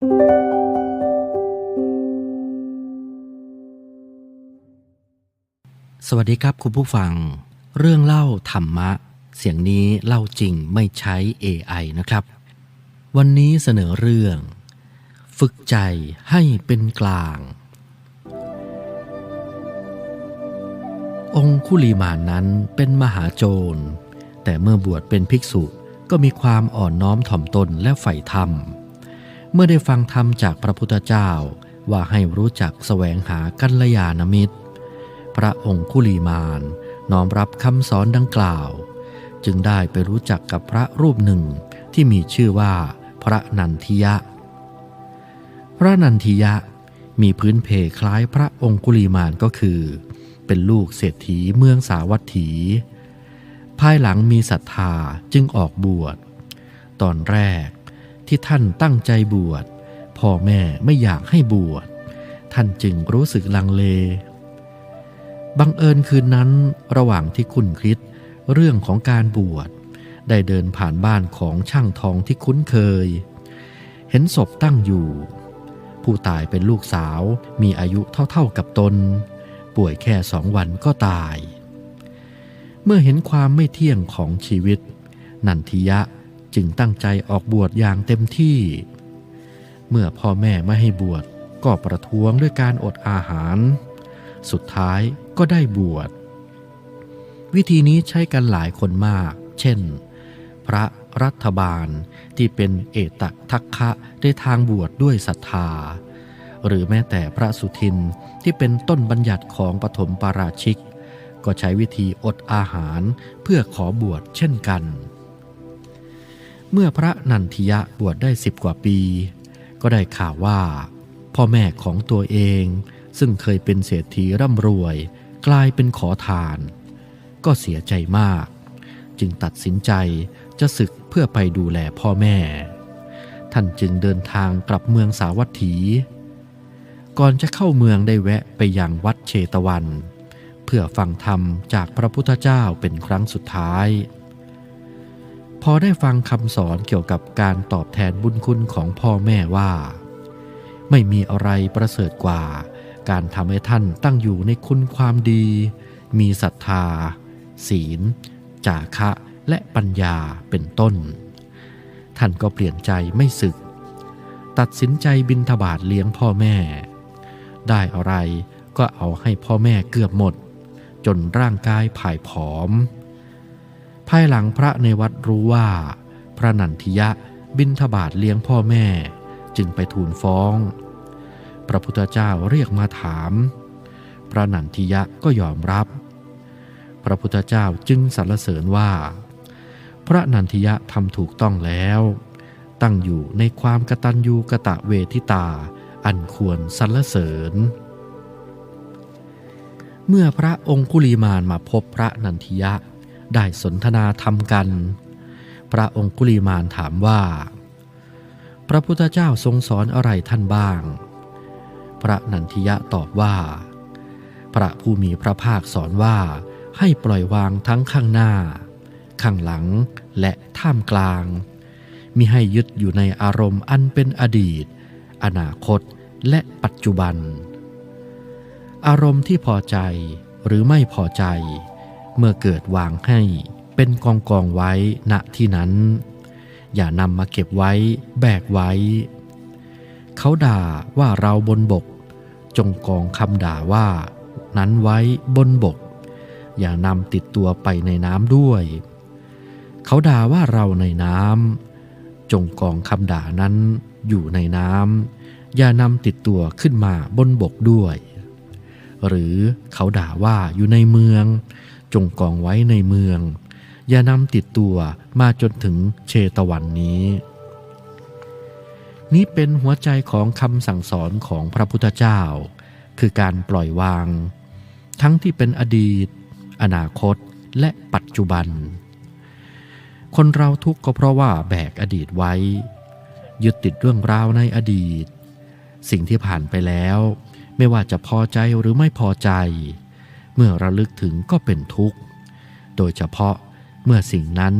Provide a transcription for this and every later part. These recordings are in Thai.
สวัสดีครับคุณผู้ฟัง เรื่องเล่าธรรมะ เสียงนี้เล่าจริงไม่ใช้ AI นะครับ วันนี้เสนอเรื่อง ฝึกใจให้เป็นกลาง องคุลีมานนั้นเป็นมหาโจร แต่เมื่อบวชเป็นภิกษุก็มีความอ่อนน้อมถ่อมตนและใฝ่ธรรมเเมื่อได้ฟังธรรมจากพระพุทธเจ้า ว่าให้รู้จักแสวงหากัลยาณมิตร พระองคุลีมานน้อมรับคำสอนดังกล่าว จึงได้ไปรู้จักกับพระรูปหนึ่งที่มีชื่อว่าพระนันทิยะ พระนันทิยะมีพื้นเพคล้ายพระองคุลีมานก็คือ เป็นลูกเศรษฐีเมืองสาวัตถี ภายหลังมีศรัทธาจึงออกบวช ตอนแรก ที่ท่านตั้งใจบวชพ่อแม่ไม่อยากให้บวชท่านจึงรู้สึกลังเล บังเอิญคืนนั้นระหว่างที่คุณคริสเรื่องของการบวชได้เดินผ่านบ้านของช่างทองที่คุ้นเคย เห็นศพตั้งอยู่ ผู้ตายเป็นลูกสาวมีอายุเท่าๆกับตน ป่วยแค่สองวันก็ตาย เมื่อเห็นความไม่เที่ยงของชีวิต นันทิยะ จึงตั้งใจออกบวชอย่างเต็มที่ เมื่อพ่อแม่ไม่ให้บวชก็ประท้วงด้วยการอดอาหาร สุดท้ายก็ได้บวช วิธีนี้ใช้กันหลายคนมาก เช่น พระรัฐบาลที่เป็นเอตทัคคะได้ทางบวชดด้วยศรัทธา หรือแม้แต่พระสุทินที่เป็นต้นบัญญัติของปฐมปาราชิก ก็ใช้วิธีอดอาหารเพื่อขอบวชเช่นกัน เมื่อพระนันทิยะบวชได้สิบกว่าปี ก็ได้ข่าวว่า พ่อแม่ของตัวเอง ซึ่งเคยเป็นเศรษฐีร่ำรวย กลายเป็นขอทาน ก็เสียใจมาก จึงตัดสินใจจะศึกเพื่อไปดูแลพ่อแม่ ท่านจึงเดินทางกลับเมืองสาวัตถี ก่อนจะเข้าเมืองได้แวะไปยังวัดเชตวัน เพื่อฟังธรรมจากพระพุทธเจ้าเป็นครั้งสุดท้าย พอได้ฟังคำสอนเกี่ยวกับการตอบแทนบุญคุณของพ่อแม่ว่า ไม่มีอะไรประเสริฐกว่า การทำให้ท่านตั้งอยู่ในคุณความดี มีศรัทธา ศีล จาคะและปัญญาเป็นต้น ท่านก็เปลี่ยนใจไม่สึก ตัดสินใจบินทบาทเลี้ยงพ่อแม่ ได้อะไรก็เอาให้พ่อแม่เกือบหมด จนร่างกายผายผอม ภายหลังพระในวัดรู้ว่า พระนันทิยะบินทบาทเลี้ยงพ่อแม่ จึงไปทูลฟ้อง พระพุทธเจ้าเรียกมาถาม พระนันทิยะก็ยอมรับ พระพุทธเจ้าจึงสรรเสริญว่า พระนันทิยะทำถูกต้องแล้ว ตั้งอยู่ในความกตัญญูกะตะเวทิตาอันควรสรรเสริญ เมื่อพระองคุลีมานมาพบพระนันทิยะ ได้สนทนาธรรมกัน พระองคุลีมานถามว่า พระพุทธเจ้าทรงสอนอะไรท่านบ้าง พระนันทิยะตอบว่า พระผู้มีพระภาคสอนว่าให้ปล่อยวางทั้งข้างหน้า ข้างหลังและท่ามกลาง มิให้ยึดอยู่ในอารมณ์อันเป็นอดีต อนาคตและปัจจุบัน อารมณ์ที่พอใจหรือไม่พอใจ เมื่อเกิดวางให้เป็นกองกองไว้ณที่นั้น อย่านำมาเก็บไว้แบกไว้ เขาด่าว่าเราบนบก จงกองคำด่าว่า นั้นไว้บนบก อย่านำติดตัวไปในน้ำด้วย เขาด่าว่าเราในน้ำจงกองคำด่านั้นอยู่ในน้ำอย่านำติดตัวขึ้นมาบนบกด้วย หรือเขาด่าว่าอยู่ในเมือง จงกองไว้ในเมือง อย่านำติดตัวมาจนถึงเชตวันนี้ นี้เป็นหัวใจของคำสั่งสอนของพระพุทธเจ้า คือการปล่อยวาง ทั้งที่เป็นอดีต อนาคตและปัจจุบัน คนเราทุกข์ก็เพราะว่าแบกอดีตไว้ ยึดติดเรื่องราวในอดีต สิ่งที่ผ่านไปแล้ว ไม่ว่าจะพอใจหรือไม่พอใจ มื่อระลึกถึงก็เป็นทุกข์ โดยเฉพาะเมื่อสิ่งนั้น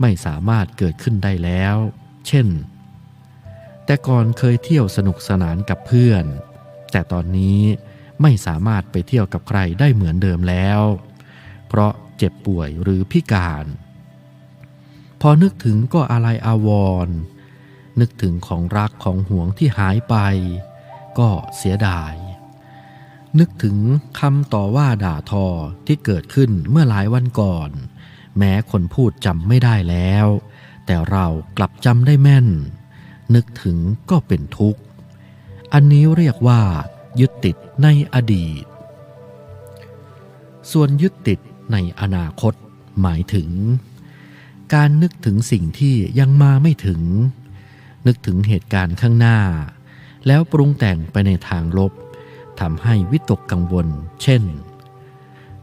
ไม่สามารถเกิดขึ้นได้แล้ว เช่น แต่ก่อนเคยเที่ยวสนุกสนานกับเพื่อน แต่ตอนนี้ไม่สามารถไปเที่ยวกับใครได้เหมือนเดิมแล้ว เพราะเจ็บป่วยหรือพิการ พอนึกถึงก็อะไรอาวรณ์นึกถึงของรักของห่วงที่หายไป ก็เสียดาย นึกถึงคำต่อว่าด่าทอที่เกิดขึ้นเมื่อหลายวันก่อน แม้คนพูดจำไม่ได้แล้ว แต่เรากลับจำได้แม่น นึกถึงก็เป็นทุกข์ อันนี้เรียกว่า ยึดติดในอดีต ส่วนยึดติดในอนาคต หมายถึง การนึกถึงสิ่งที่ยังมาไม่ถึง นึกถึงเหตุการณ์ข้างหน้า แล้วปรุงแต่งไปในทางลบ ทำให้วิตกกังวล เช่น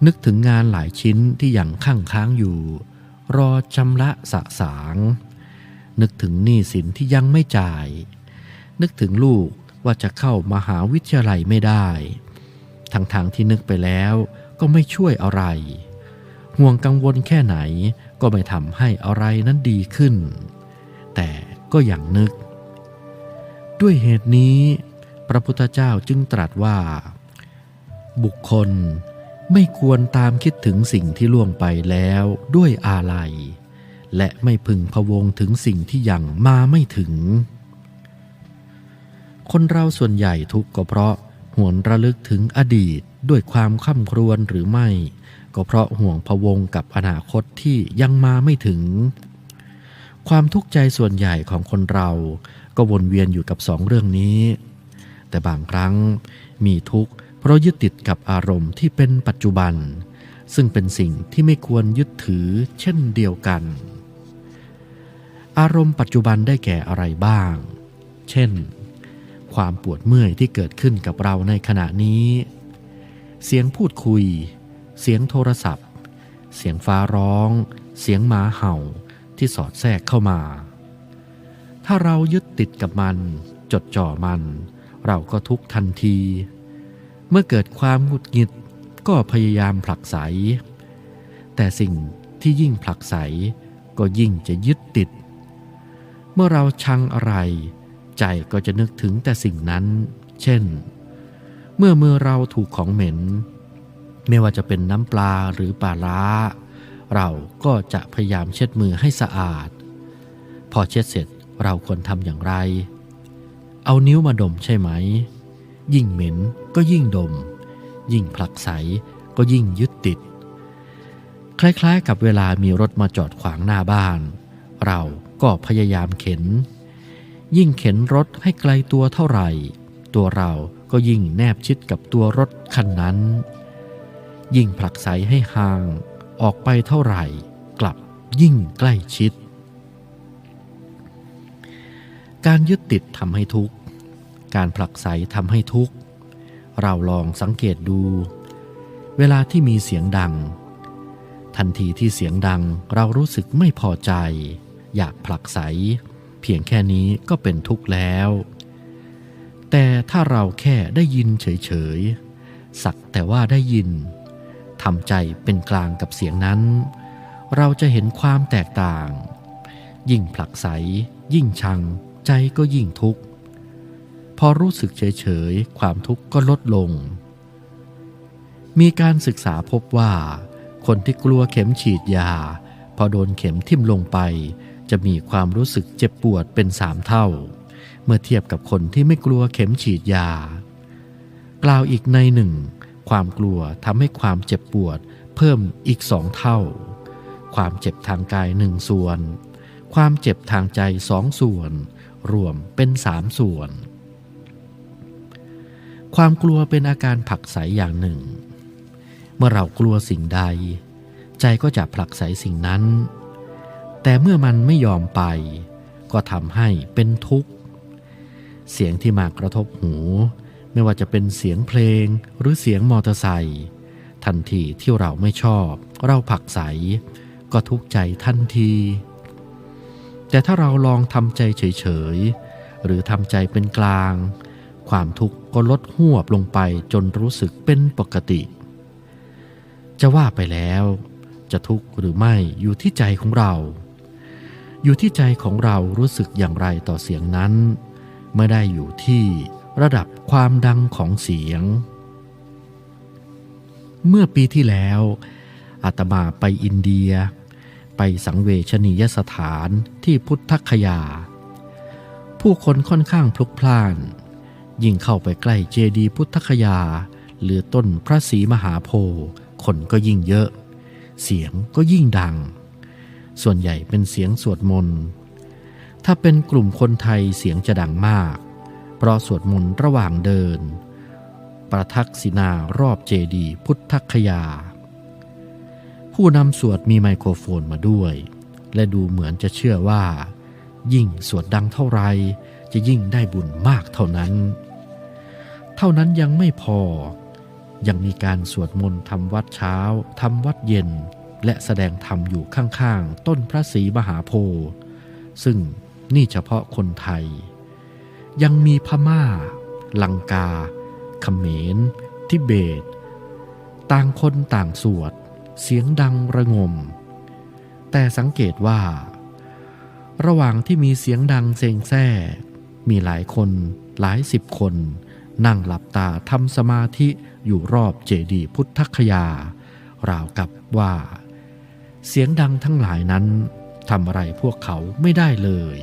นึกถึงงานหลายชิ้นที่ยังข้างค้างอยู่ รอชำระสะสาง นึกถึงหนี้สินที่ยังไม่จ่าย นึกถึงลูกว่าจะเข้ามหาวิทยาลัยไม่ได้ทั้งๆทที่นึกไปแล้วก็ไม่ช่วยอะไร ห่วงกังวลแค่ไหนก็ไม่ทำให้อะไรนั้นดีขึ้น แต่ก็อย่างนึก ด้วยเหตุนี้ พระพุทธเจ้าจึงตรัสว่า บุคคลไม่ควรตามคิดถึงสิ่งที่ล่วงไปแล้วด้วยอาลัย และไม่พึงพะวงถึงสิ่งที่ยังมาไม่ถึง คนเราส่วนใหญ่ทุกข์ก็เพราะหวนระลึกถึงอดีตด้วยความข้าครวญหรือไม่ ก็เพราะห่วงพะวงกับอนาคตที่ยังมาไม่ถึง ความทุกข์ใจส่วนใหญ่ของคนเราก็วนเวียนอยู่กับสองเรื่องนี้ แต่บางครั้งมีทุกข์เพราะยึดติดกับอารมณ์ที่เป็นปัจจุบัน ซึ่งเป็นสิ่งที่ไม่ควรยึดถือเช่นเดียวกัน อารมณ์ปัจจุบันได้แก่อะไรบ้าง เช่น ความปวดเมื่อยที่เกิดขึ้นกับเราในขณะนี้ เสียงพูดคุย เสียงโทรศัพท์ เสียงฟ้าร้อง เสียงหมาเห่าที่สอดแทรกเข้ามา ถ้าเรายึดติดกับมัน จดจ่อมัน เราก็ทุกทันที เมื่อเกิดความหงุดหงิดก็พยายามผลักไส แต่สิ่งที่ยิ่งผลักไสก็ยิ่งจะยึดติด เมื่อเราชังอะไร ใจก็จะนึกถึงแต่สิ่งนั้น เช่น เมื่อมือเราถูกของเหม็น ไม่ว่าจะเป็นน้ำปลาหรือปลาร้า เราก็จะพยายามเช็ดมือให้สะอาด พอเช็ดเสร็จเราควรทำอย่างไร เอานิ้วมาดมใช่ไหม ยิ่งเหม็นก็ยิ่งดม ยิ่งผลักไสก็ยิ่งยึดติด คล้ายๆ กับเวลามีรถมาจอดขวางหน้าบ้าน เราก็พยายามเข็น ยิ่งเข็นรถให้ไกลตัวเท่าไหร่ ตัวเราก็ยิ่งแนบชิดกับตัวรถคันนั้น ยิ่งผลักไสให้ห่าง ออกไปเท่าไหร่ กลับยิ่งใกล้ชิด การยึดติดทำให้ทุกข์ การผลักไสทำให้ทุกข์ เราลองสังเกตดู เวลาที่มีเสียงดัง ทันทีที่เสียงดังเรารู้สึกไม่พอใจ อยากผลักไส เพียงแค่นี้ก็เป็นทุกข์แล้ว แต่ถ้าเราแค่ได้ยินเฉยๆ สักแต่ว่าได้ยินทำใจเป็นกลางกับเสียงนั้น เราจะเห็นความแตกต่าง ยิ่งผลักไส ยิ่งชัง ใจก็ยิ่งทุกข์ พอรู้สึกเฉยๆ ความทุกข์ก็ลดลง มีการศึกษาพบว่า คนที่กลัวเข็มฉีดยา พอโดนเข็มทิ่มลงไป จะมีความรู้สึกเจ็บปวดเป็นสามเท่า เมื่อเทียบกับคนที่ไม่กลัวเข็มฉีดยา กล่าวอีกในหนึ่ง ความกลัวทำให้ความเจ็บปวดเพิ่มอีกสองเท่า ความเจ็บทางกายหนึ่งส่วน ความเจ็บทางใจสองส่วน รวมเป็นสามส่วน ความกลัวเป็นอาการผลักไสอย่างหนึ่ง เมื่อเรากลัวสิ่งใด ใจก็จะผลักไสสิ่งนั้น แต่เมื่อมันไม่ยอมไป ก็ทำให้เป็นทุกข์ เสียงที่มากระทบหู ไม่ว่าจะเป็นเสียงเพลงหรือเสียงมอเตอร์ไซค์ทันทีที่เราไม่ชอบ เราผลักไสก็ทุกข์ใจทันที แต่ถ้าเราลองทำใจเฉยๆหรือทำใจเป็นกลาง ความทุกข์ก็ลดหวบลงไปจนรู้สึกเป็นปกติ จะว่าไปแล้ว จะทุกข์หรือไม่อยู่ที่ใจของเรา อยู่ที่ใจของเรารู้สึกอย่างไรต่อเสียงนั้น ไม่ได้อยู่ที่ระดับความดังของเสียง เมื่อปีที่แล้วอาตมาไปอินเดีย ไปสังเวชนียสถานที่พุทธคยา ผู้คนค่อนข้างพลุกพล่าน ยิ่งเข้าไปใกล้เจดีย์พุทธคยา หรือต้นพระศรีมหาโพธิ์คนก็ยิ่งเยอะ เสียงก็ยิ่งดัง ส่วนใหญ่เป็นเสียงสวดมนต์ ถ้าเป็นกลุ่มคนไทยเสียงจะดังมาก เพราะสวดมนต์ระหว่างเดิน ประทักษิณารอบเจดีย์พุทธคยา ผู้นำสวดมีไมโครโฟนมาด้วย และดูเหมือนจะเชื่อว่า ยิ่งสวดดังเท่าไรจะยิ่งได้บุญมากเท่านั้น เท่านั้นยังไม่พอ ยังมีการสวดมนต์ทำวัดเช้าทำวัดเย็น และแสดงธรรมอยู่ข้างๆ ต้นพระศรีมหาโพธิ์ซึ่งนี่เฉพาะคนไทย ยังมีพม่า ลังกาเขมร ทิเบต ต่างคนต่างสวด เสียงดังระงม แต่สังเกตว่า ระหว่างที่มีเสียงดังเซงแซ่ มีหลายคนหลายสิบคน นั่งหลับตาทำสมาธิอยู่รอบเจดีย์พุทธคยา ราวกับว่า เสียงดังทั้งหลายนั้นทำอะไรพวกเขาไม่ได้เลย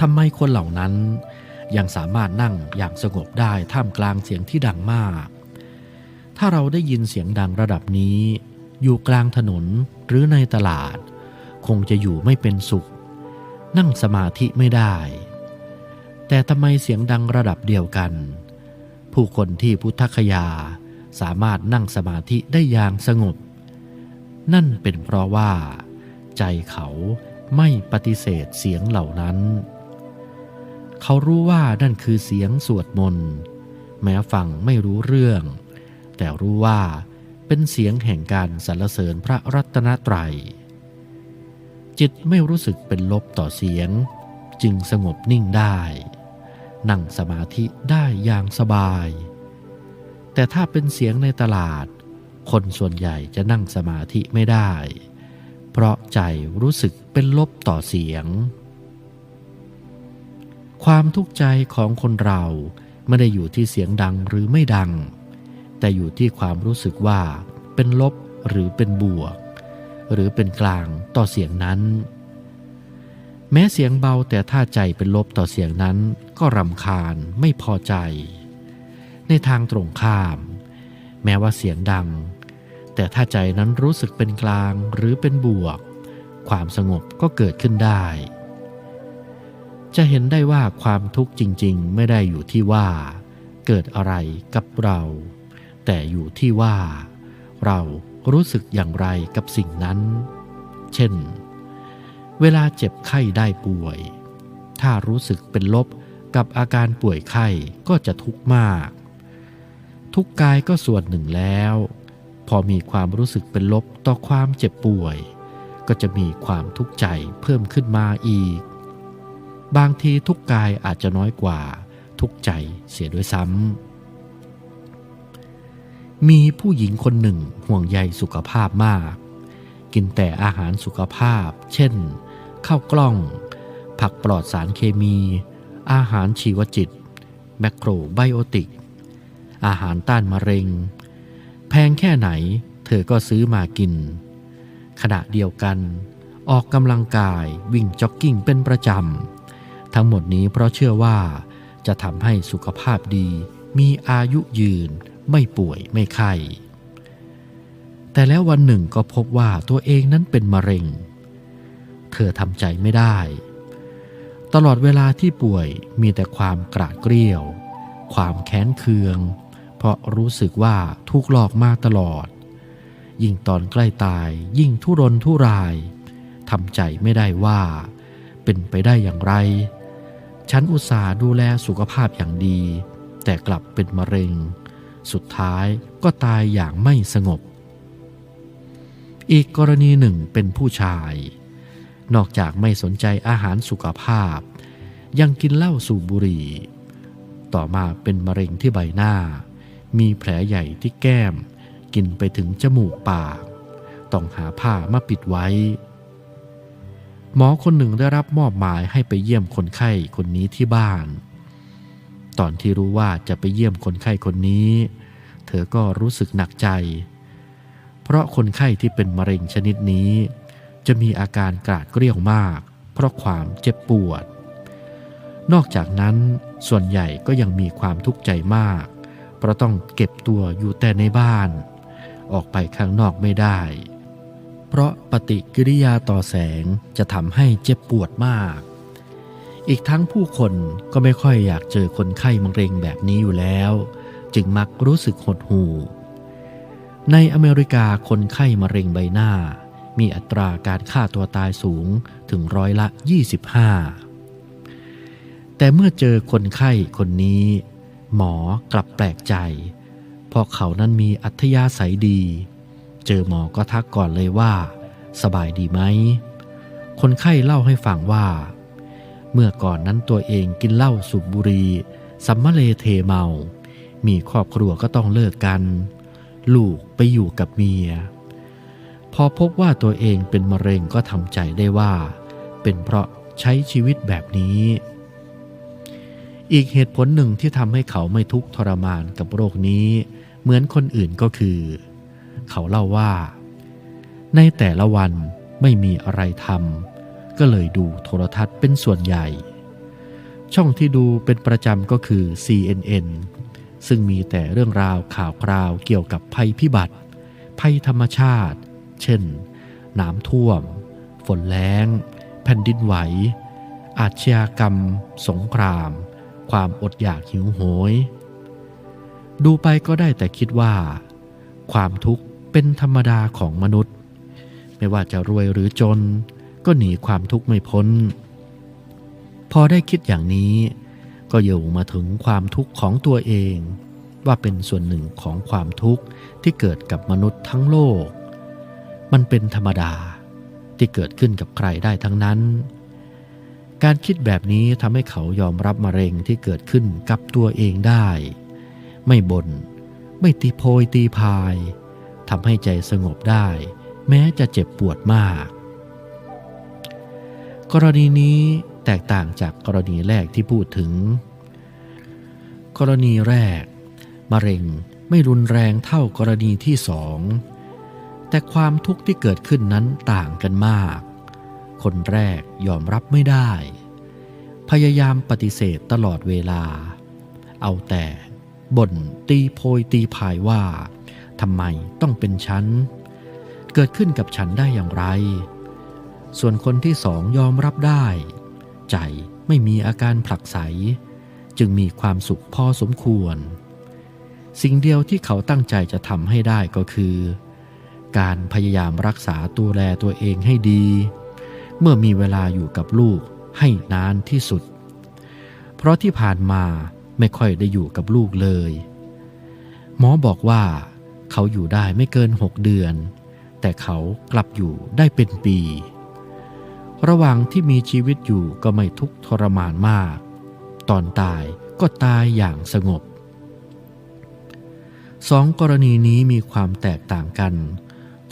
ทำไมคนเหล่านั้น ยังสามารถนั่งอย่างสงบได้ท่ามกลางเสียงที่ดังมาก ถ้าเราได้ยินเสียงดังระดับนี้ อยู่กลางถนนหรือในตลาด คงจะอยู่ไม่เป็นสุข นั่งสมาธิไม่ได้ แต่ทำไมเสียงดังระดับเดียวกัน ผู้คนที่พุทธคยาสามารถนั่งสมาธิได้อย่างสงบ นั่นเป็นเพราะว่า ใจเขาไม่ปฏิเสธเสียงเหล่านั้น เขารู้ว่านั่นคือเสียงสวดมนต์แม้ฟังไม่รู้เรื่อง แต่รู้ว่าเป็นเสียงแห่งการสรรเสริญพระรัตนตรัย จิตไม่รู้สึกเป็นลบต่อเสียง จึงสงบนิ่งได้ นั่งสมาธิได้อย่างสบาย แต่ถ้าเป็นเสียงในตลาด คนส่วนใหญ่จะนั่งสมาธิไม่ได้ เพราะใจรู้สึกเป็นลบต่อเสียง ความทุกข์ใจของคนเราไม่ได้อยู่ที่เสียงดังหรือไม่ดัง แต่อยู่ที่ความรู้สึกว่าเป็นลบหรือเป็นบวก หรือเป็นกลางต่อเสียงนั้น แม้เสียงเบาแต่ถ้าใจเป็นลบต่อเสียงนั้น ก็รำคาญไม่พอใจ ในทางตรงข้าม แม้ว่าเสียงดัง แต่ถ้าใจนั้นรู้สึกเป็นกลางหรือเป็นบวก ความสงบก็เกิดขึ้นได้ จะเห็นได้ว่าความทุกข์จริงๆ ไม่ได้อยู่ที่ว่า เกิดอะไรกับเรา แต่อยู่ที่ว่า เรารู้สึกอย่างไรกับสิ่งนั้น เช่น เวลาเจ็บไข้ได้ป่วย ถ้ารู้สึกเป็นลบ กับอาการป่วยไข้ก็จะทุกข์มาก ทุกกายก็ส่วนหนึ่งแล้ว พอมีความรู้สึกเป็นลบต่อความเจ็บป่วย ก็จะมีความทุกข์ใจเพิ่มขึ้นมาอีก บางทีทุกกายอาจจะน้อยกว่าทุกใจเสียด้วยซ้ำ มีผู้หญิงคนหนึ่งห่วงใยสุขภาพมาก กินแต่อาหารสุขภาพ เช่นข้าวกล้อง ผักปลอดสารเคมี อาหารชีวจิต แมคโครไบโอติก อาหารต้านมะเร็ง แพงแค่ไหนเธอก็ซื้อมากิน ขณะเดียวกัน ออกกำลังกายวิ่งจ็อกกิ้งเป็นประจำ ทั้งหมดนี้เพราะเชื่อว่าจะทำให้สุขภาพดี มีอายุยืน ไม่ป่วยไม่ไข้ แต่แล้ววันหนึ่งก็พบว่าตัวเองนั้นเป็นมะเร็ง เธอทำใจไม่ได้ ตลอดเวลาที่ป่วยมีแต่ความกราดเกรี้ยว ความแค้นเคือง เพราะรู้สึกว่าถูกหลอกมาตลอด ยิ่งตอนใกล้ตายยิ่งทุรนทุรายทำใจไม่ได้ว่า เป็นไปได้อย่างไร ฉันอุตส่าห์ดูแลสุขภาพอย่างดี แต่กลับเป็นมะเร็ง สุดท้ายก็ตายอย่างไม่สงบ อีกกรณีหนึ่งเป็นผู้ชาย นอกจากไม่สนใจอาหารสุขภาพ ยังกินเหล้าสูบบุหรี่ ต่อมาเป็นมะเร็งที่ใบหน้า มีแผลใหญ่ที่แก้ม กินไปถึงจมูกปาก ต้องหาผ้ามาปิดไว้ หมอคนหนึ่งได้รับมอบหมายให้ไปเยี่ยมคนไข้คนนี้ที่บ้าน ตอนที่รู้ว่าจะไปเยี่ยมคนไข้คนนี้ เธอก็รู้สึกหนักใจ เพราะคนไข้ที่เป็นมะเร็งชนิดนี้ จะมีอาการกราดเกรี้ยวมาก เพราะความเจ็บปวด นอกจากนั้นส่วนใหญ่ก็ยังมีความทุกข์ใจมาก เพราะต้องเก็บตัวอยู่แต่ในบ้าน ออกไปข้างนอกไม่ได้ เพราะปฏิกิริยาต่อแสงจะทำให้เจ็บปวดมาก อีกทั้งผู้คนก็ไม่ค่อยอยากเจอคนไข้มะเร็งแบบนี้อยู่แล้ว จึงมักรู้สึกหดหู่ในอเมริกาคนไข้มะเร็งใบหน้า มีอัตราการฆ่าตัวตายสูงถึงร้อยละ 25 แต่เมื่อเจอคนไข้คนนี้ หมอกลับแปลกใจ เพราะเขานั้นมีอัธยาศัยดี เจอหมอก็ทักก่อนเลยว่า สบายดีไหม คนไข้เล่าให้ฟังว่า เมื่อก่อนนั้นตัวเองกินเหล้าสูบบุหรี่สัมมะเลเทเมา มีครอบครัวก็ต้องเลิกกัน ลูกไปอยู่กับเมีย อพบว่าตัวเองเป็นมะเร็งก็ทำใจได้ว่า เป็นเพราะใช้ชีวิตแบบนี้ อีกเหตุผลหนึ่งที่ทำให้เขาไม่ทุกข์ทรมานกับโรคนี้ เหมือนคนอื่นก็คือ เขาเล่าว่า ในแต่ละวันไม่มีอะไรทำก็เลยดูโทรทัศน์เป็นส่วนใหญ่ ช่องที่ดูเป็นประจำก็คือ CNN ซึ่งมีแต่เรื่องราวข่าวคราวเกี่ยวกับภัยพิบัติ ภัยธรรมชาติ เช่น น้ำท่วม ฝนแล้ง แผ่นดินไหว อาชญากรรม สงคราม ความอดอยากหิวโหย ดูไปก็ได้แต่คิดว่า ความทุกข์เป็นธรรมดาของมนุษย์ ไม่ว่าจะรวยหรือจน ก็หนีความทุกข์ไม่พ้น พอได้คิดอย่างนี้ ก็โยงมาถึงความทุกข์ของตัวเองว่าเป็นส่วนหนึ่งของความทุกข์ที่เกิดกับมนุษย์ทั้งโลก มันเป็นธรรมดาที่เกิดขึ้นกับใครได้ทั้งนั้น การคิดแบบนี้ทำให้เขายอมรับมะเร็งที่เกิดขึ้นกับตัวเองได้ ไม่บน่นไม่ตีโพยตีพายทำให้ใจสงบได้ แม้จะเจ็บปวดมาก กรณีนี้แตกต่างจากกรณีแรกที่พูดถึง กรณีแรก มะเร็งไม่รุนแรงเท่ากรณีที่สอง แต่ความทุกข์ที่เกิดขึ้นนั้นต่างกันมาก คนแรกยอมรับไม่ได้ พยายามปฏิเสธตลอดเวลา เอาแต่บ่นตีโพยตีพายว่าทำไมต้องเป็นฉัน เกิดขึ้นกับฉันได้อย่างไร ส่วนคนที่สองยอมรับได้ ใจไม่มีอาการผลักไส จึงมีความสุขพอสมควร สิ่งเดียวที่เขาตั้งใจจะทำให้ได้ก็คือ การพยายามรักษาตัวแลตัวเองให้ดี เมื่อมีเวลาอยู่กับลูกให้นานที่สุด เพราะที่ผ่านมาไม่ค่อยได้อยู่กับลูกเลย หมอบอกว่า เขาอยู่ได้ไม่เกินหกเดือน แต่เขากลับอยู่ได้เป็นปี ระหว่างที่มีชีวิตอยู่ก็ไม่ทุกข์ทรมานมาก ตอนตายก็ตายอย่างสงบสองกรณีนี้มีความแตกต่างกัน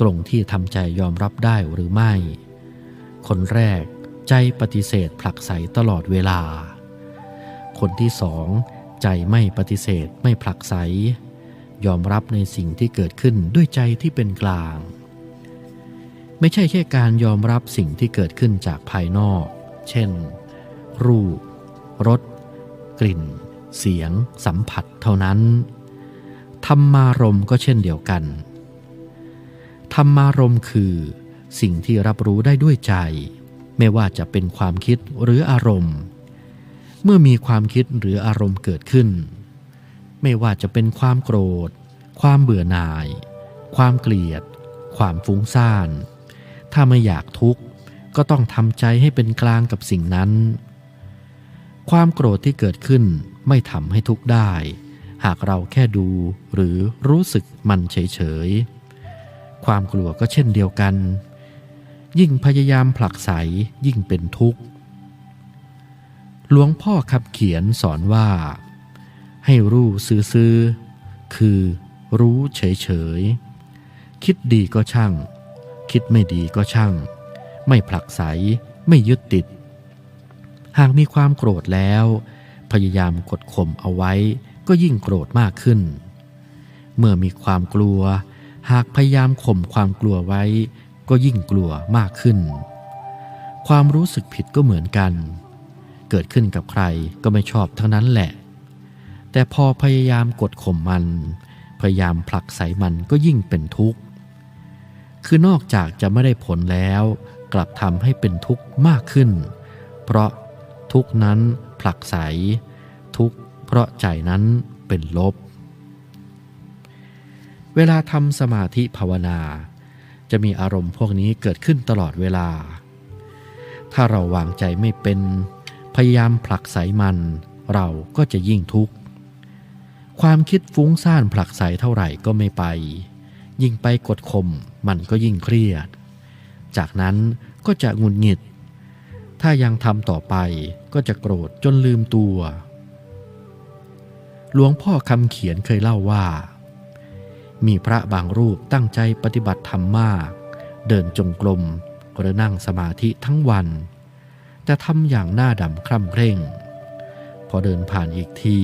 ตรงที่ทำใจยอมรับได้หรือไม่ คนแรกใจปฏิเสธผลักไสตลอดเวลา คนที่สองใจไม่ปฏิเสธไม่ผลักไส ยอมรับในสิ่งที่เกิดขึ้นด้วยใจที่เป็นกลาง ไม่ใช่แค่การยอมรับสิ่งที่เกิดขึ้นจากภายนอก เช่น รูป รส กลิ่น เสียง สัมผัสเท่านั้น ธรรมารมก็เช่นเดียวกัน ธรรมารมณ์คือ สิ่งที่รับรู้ได้ด้วยใจ ไม่ว่าจะเป็นความคิดหรืออารมณ์ เมื่อมีความคิดหรืออารมณ์เกิดขึ้น ไม่ว่าจะเป็นความโกรธ ความเบื่อหน่าย ความเกลียด ความฟุ้งซ่าน ถ้าไม่อยากทุกข์ก็ต้องทำใจให้เป็นกลางกับสิ่งนั้น ความโกรธที่เกิดขึ้นไม่ทำให้ทุกข์ได้ หากเราแค่ดูหรือรู้สึกมันเฉยๆ ความกลัวก็เช่นเดียวกัน ยิ่งพยายามผลักไสยิ่งเป็นทุกข์ หลวงพ่อขับเขียนสอนว่า ให้รู้ซื้อๆคือรู้เฉยๆ คิดดีก็ช่าง คิดไม่ดีก็ช่าง ไม่ผลักไสไม่ยึดติด หากมีความโกรธแล้ว พยายามกดข่มเอาไว้ก็ยิ่งโกรธมากขึ้น เมื่อมีความกลัว หากพยายามข่มความกลัวไว้ ก็ยิ่งกลัวมากขึ้น ความรู้สึกผิดก็เหมือนกัน เกิดขึ้นกับใครก็ไม่ชอบทั้งนั้นแหละ แต่พอพยายามกดข่มมัน พยายามผลักไสมันก็ยิ่งเป็นทุกข์ คือนอกจากจะไม่ได้ผลแล้ว กลับทำให้เป็นทุกข์มากขึ้น เพราะทุกข์นั้นผลักไสทุกข์เพราะใจนั้นเป็นลบ เวลาทำสมาธิภาวนา จะมีอารมณ์พวกนี้เกิดขึ้นตลอดเวลา ถ้าเราวางใจไม่เป็น พยายามผลักไสมัน เราก็จะยิ่งทุกข์ ความคิดฟุ้งซ่านผลักไสเท่าไหร่ก็ไม่ไป ยิ่งไปกดข่มมันก็ยิ่งเครียด จากนั้นก็จะงุดหงิด ถ้ายังทำต่อไปก็จะโกรธจนลืมตัว หลวงพ่อคำเขียนเคยเล่าว่า มีพระบางรูปตั้งใจปฏิบัติธรรมมาก เดินจงกรมหรือนั่งสมาธิทั้งวัน แต่ทำอย่างหน้าดำคร่ำเคร่ง พอเดินผ่านอีกที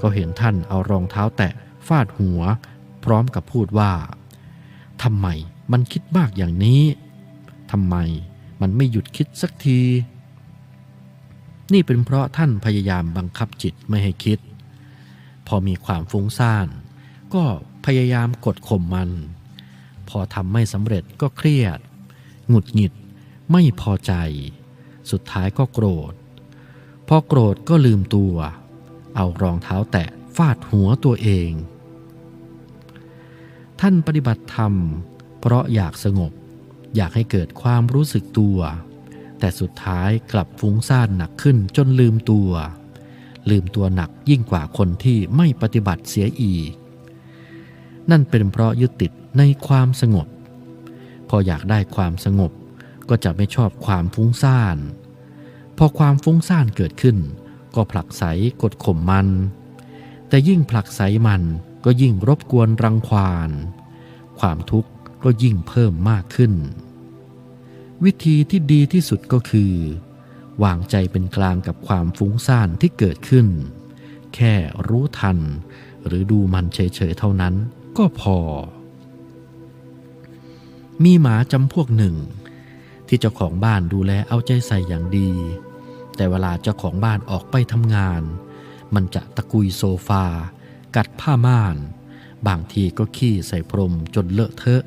ก็เห็นท่านเอารองเท้าแตะฟาดหัว พร้อมกับพูดว่าทำไมมันคิดมากอย่างนี้ทำไมมันไม่หยุดคิดสักที นี่เป็นเพราะท่านพยายามบังคับจิตไม่ให้คิด พอมีความฟุ้งซ่าน ก็ พยายามกดข่มมัน พอทำไม่สำเร็จก็เครียด หงุดหงิด ไม่พอใจ สุดท้ายก็โกรธ พอโกรธก็ลืมตัว เอารองเท้าแตะฟาดหัวตัวเอง ท่านปฏิบัติธรรม เพราะอยากสงบ อยากให้เกิดความรู้สึกตัว แต่สุดท้ายกลับฟุ้งซ่านหนักขึ้นจนลืมตัว ลืมตัวหนักยิ่งกว่าคนที่ไม่ปฏิบัติเสียอีก นั่นเป็นเพราะยึดติดในความสงบ พออยากได้ความสงบก็จะไม่ชอบความฟุ้งซ่าน พอความฟุ้งซ่านเกิดขึ้น ก็ผลักไสกดข่มมัน แต่ยิ่งผลักไสมันก็ยิ่งรบกวนรังควาน ความทุกข์ก็ยิ่งเพิ่มมากขึ้น วิธีที่ดีที่สุดก็คือ วางใจเป็นกลางกับความฟุ้งซ่านที่เกิดขึ้น แค่รู้ทัน หรือดูมันเฉยๆเท่านั้น ก็พอ มีหมาจำพวกหนึ่ง ที่เจ้าของบ้านดูแลเอาใจใส่อย่างดี แต่เวลาเจ้าของบ้านออกไปทำงาน มันจะตะกุยโซฟา กัดผ้าม่าน บางทีก็ขี้ใส่พรมจนเลอะเทอะ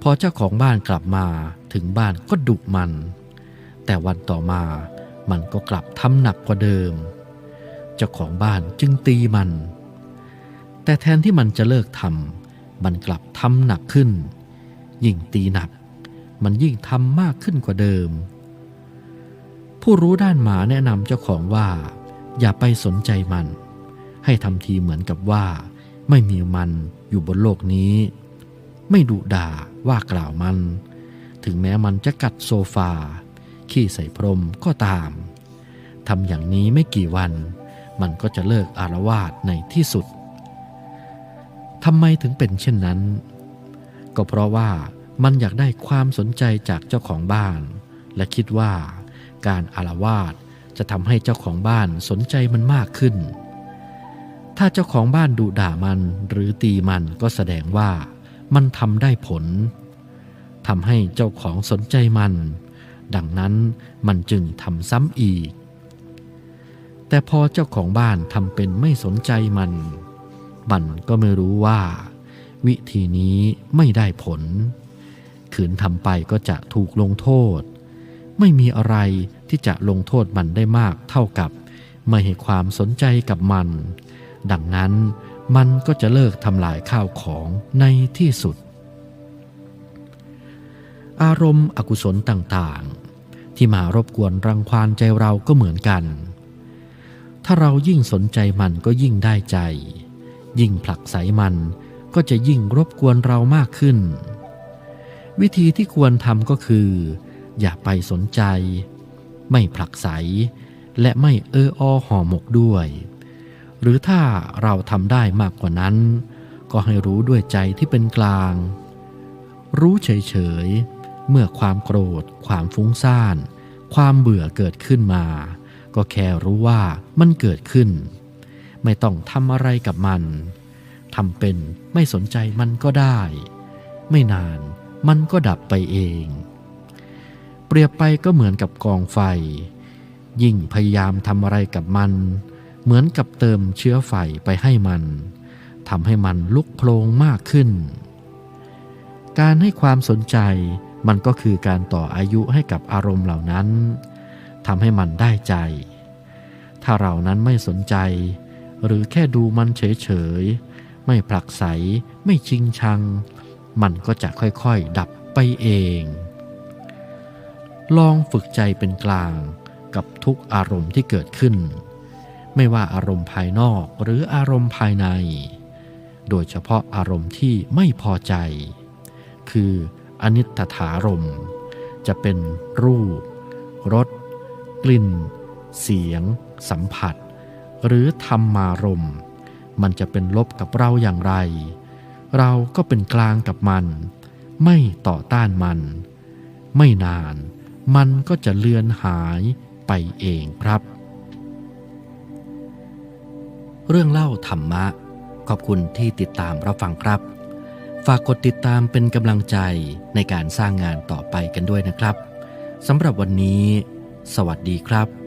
พอเจ้าของบ้านกลับมาถึงบ้านก็ดุมัน แต่วันต่อมามันก็กลับทำหนักกว่าเดิม เจ้าของบ้านจึงตีมัน แต่แทนที่มันจะเลิกทำมันกลับทำหนักขึ้น ยิ่งตีหนัก มันยิ่งทำมากขึ้นกว่าเดิม ผู้รู้ด้านหมาแนะนำเจ้าของว่า อย่าไปสนใจมัน ให้ทำทีเหมือนกับว่า ไม่มีมันอยู่บนโลกนี้ ไม่ดุด่าว่ากล่าวมัน ถึงแม้มันจะกัดโซฟา ขี้ใส่พรมก็ตามทำอย่างนี้ไม่กี่วัน มันก็จะเลิกอารวาสในที่สุด ทำไมถึงเป็นเช่นนั้น ก็เพราะว่ามันอยากได้ความสนใจจากเจ้าของบ้าน และคิดว่าการอารวาสจะทำให้เจ้าของบ้านสนใจมันมากขึ้น ถ้าเจ้าของบ้านดุด่ามันหรือตีมันก็แสดงว่ามันทำได้ผลทำให้เจ้าของสนใจมัน ดังนั้นมันจึงทำซ้ำอีก แต่พอเจ้าของบ้านทำเป็นไม่สนใจมัน มันก็ไม่รู้ว่า วิธีนี้ไม่ได้ผล ขืนทำไปก็จะถูกลงโทษ ไม่มีอะไรที่จะลงโทษมันได้มากเท่ากับ ไม่ให้ความสนใจกับมัน ดังนั้นมันก็จะเลิกทำลายข้าวของในที่สุด อารมณ์อกุศลต่างๆ ที่มารบกวนรังควานใจเราก็เหมือนกัน ถ้าเรายิ่งสนใจมันก็ยิ่งได้ใจ ยิ่งผลักไสมันก็จะยิ่งรบกวนเรามากขึ้น วิธีที่ควรทำก็คือ อย่าไปสนใจ ไม่ผลักไส และไม่เอออห่อหมกด้วย หรือถ้าเราทำได้มากกว่านั้น ก็ให้รู้ด้วยใจที่เป็นกลาง รู้เฉยๆ เมื่อความโกรธ ความฟุ้งซ่าน ความเบื่อเกิดขึ้นมา ก็แค่รู้ว่ามันเกิดขึ้น ไม่ต้องทำอะไรกับมันทำเป็นไม่สนใจมันก็ได้ ไม่นานมันก็ดับไปเอง เปรียบไปก็เหมือนกับกองไฟ ยิ่งพยายามทำอะไรกับมัน เหมือนกับเติมเชื้อไฟไปให้มันทำให้มันลุกโพลงมากขึ้น การให้ความสนใจมันก็คือการต่ออายุให้กับอารมณ์เหล่านั้นทำให้มันได้ใจ ถ้าเรานั้นไม่สนใจ หรือแค่ดูมันเฉยๆ ไม่ผลักไส ไม่ชิงชัง มันก็จะค่อยๆ ดับไปเอง ลองฝึกใจเป็นกลางกับทุกอารมณ์ที่เกิดขึ้น ไม่ว่าอารมณ์ภายนอกหรืออารมณ์ภายใน โดยเฉพาะอารมณ์ที่ไม่พอใจ คืออนิจจถารมจะเป็นรูป รส กลิ่น เสียง สัมผัส หรือธรรมารมมันจะเป็นลบกับเราอย่างไร เราก็เป็นกลางกับมัน ไม่ต่อต้านมัน ไม่นานมันก็จะเลือนหายไปเองครับ เรื่องเล่าธรรมะ ขอบคุณที่ติดตามรับฟังครับ ฝากกดติดตามเป็นกำลังใจในการสร้างงานต่อไปกันด้วยนะครับสำหรับวันนี้ สวัสดีครับ